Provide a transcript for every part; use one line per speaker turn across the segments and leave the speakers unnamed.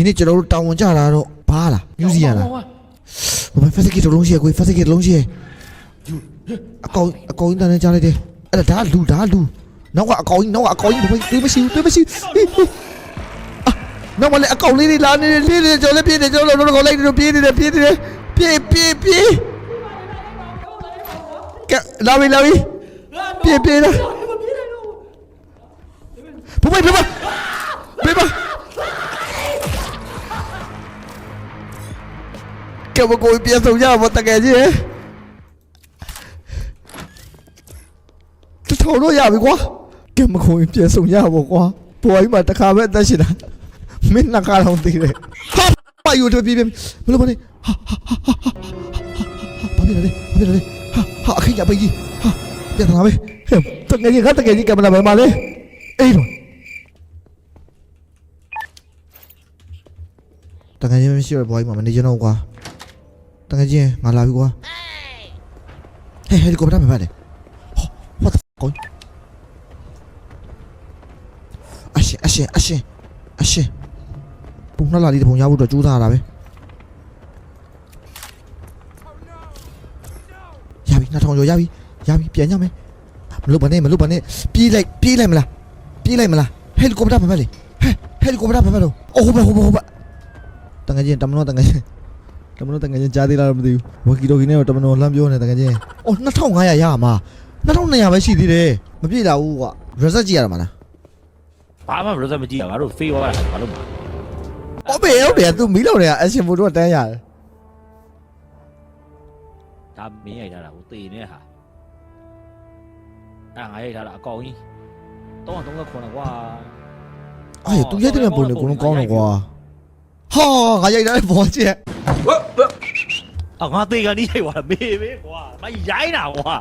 ဒီနေ့ကျွန်တော်တို့တာဝန်ကြတာတော့ဘာလားမြူဇီယံလား
ဝါ
ဟိုဘက်ဖက်စကစ်တစ်လုံးရှိရကိုဖက်စကစ်တစ်လုံးရှိရအကောင်အကောင်ကြီးတန်းနေကြားလိုက်တယ်အဲ့ဒါဒါလူဒါလူနောက်ကအကောင်ကြီးနောက်ကအကောင်ကြီးဘယ်တွေးမရှိဘူးတွေးမရှိဘူးအာနောက်မလဲအကောင်လေးတွေလာနေတယ်လေးတွေကျွန်တော်လည်းပြေးနေကျွန်တော်တို့ကောင်လိုက်နေတော့ပြေးနေတယ်ပြေးနေတယ်ပြေးပြေးပြေးကဲလာပြီလာပြီပြေးပြေးလာဘယ်ဘယ် ကဲမကိုပြေဆုံးရမတကယ်ကြီးတထောင်တော့ရပြီကွာကဲမကိုပြေဆုံးရပါကွာဘွားကြီးမှာတခါပဲအသက်ရှင်တာမင်းနှခါတော့တည်တယ်ဟာပါယူတော့ပြေးပြေးဘယ်လိုပါလဲဟာဟာဟာဟာဘာဖြစ်လဲဘာဖြစ်လဲဟာဟာအခင်းကြပိတ်ကြီးဟာပြန်လာပဲဟဲ့တကယ်ကြီးကတကယ်ကြီးကင်မရာဘယ်မှာလဲအေးတော့တကယ်ကြီးမရှိရဘွားကြီးမှာမနေကြတော့ကွာ တကယ်ချင်းငါလာပြီကွာဟဲ့ဟဲ့ဒီကော်ပတာမပါလေဟော what the fuck ကိုအရှင်အရှင်အရှင်အရှင်ပုံနှလာလေးတစ်ပုံရဖို့တော့ကြိုးစားရတာပဲရပြီနှစ်ထောင်ကျော်ရပြီရပြီပြန်ကြမယ်မလုပ်ပါနဲ့မလုပ်ပါနဲ့ပြေးလိုက်ပြေးလိုက်မလားပြေးလိုက်မလားဟဲလီကော်ပတာမပါလေဟဲ့ဟဲလီကော်ပတာမပါတော့အိုးဟုတ်ပါဟုတ်ပါဟုတ်ပါတကယ်ချင်းတမနောတကယ်ချင်း တမန်တော်တကယ်ချင်းကြားသေးလားတော့မသိဘူးဝကီတိုကီနဲ့တော့တမန်တော်လှမ်းပြောနေတကယ်ချင်းအော်2500ရမှာ2200ပဲရှိသေးတယ်မပြည့်တာဘူးကွာ reset ကြည့်ရမှာလား
ဘာမှမလို့မကြည့်ရငါတို့ဖေးသွားတာဘာလို့မ
အော်ဘေဟုတ်တယ်သူမီးလုံးတွေကအရှင်ဘိုတို့ကတန်းရတယ်
ဒါမင်းရိုက်ထားတာကိုတေနေဟာအဲ့ငါရိုက်ထားတာအကောင်ကြီး339ကွာ
အဲ့သူရိုက်တဲ့ပုံတွေအကုန်လုံးကောင်းတယ်ကွာဟာငါရိုက်ထားတဲ့ဘောကျက်
အငါတေကန်ကြီးရိုက်သွားတာမေးမေးကွာမရိုက်တာကွာ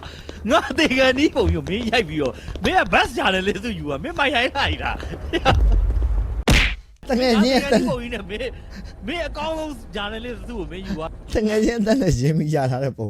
ငါတေကန်ကြီးပုံယူမင်းရိုက်ပြီးတော့မင်းကဘတ်ဂျာတယ်လေသူယူอ่ะမင်းမရိုက်လိုက်တာ
တကယ်ချင်း
တေကန်ကြီးပုံယူနေမင်းမင်းအကောင်းဆုံးဂျာတယ်လေသူ့ကိုမင်းယူอ่ะ
တကယ်ချင်းအသက်နဲ့ရင်းမိရထားတဲ့ပုံ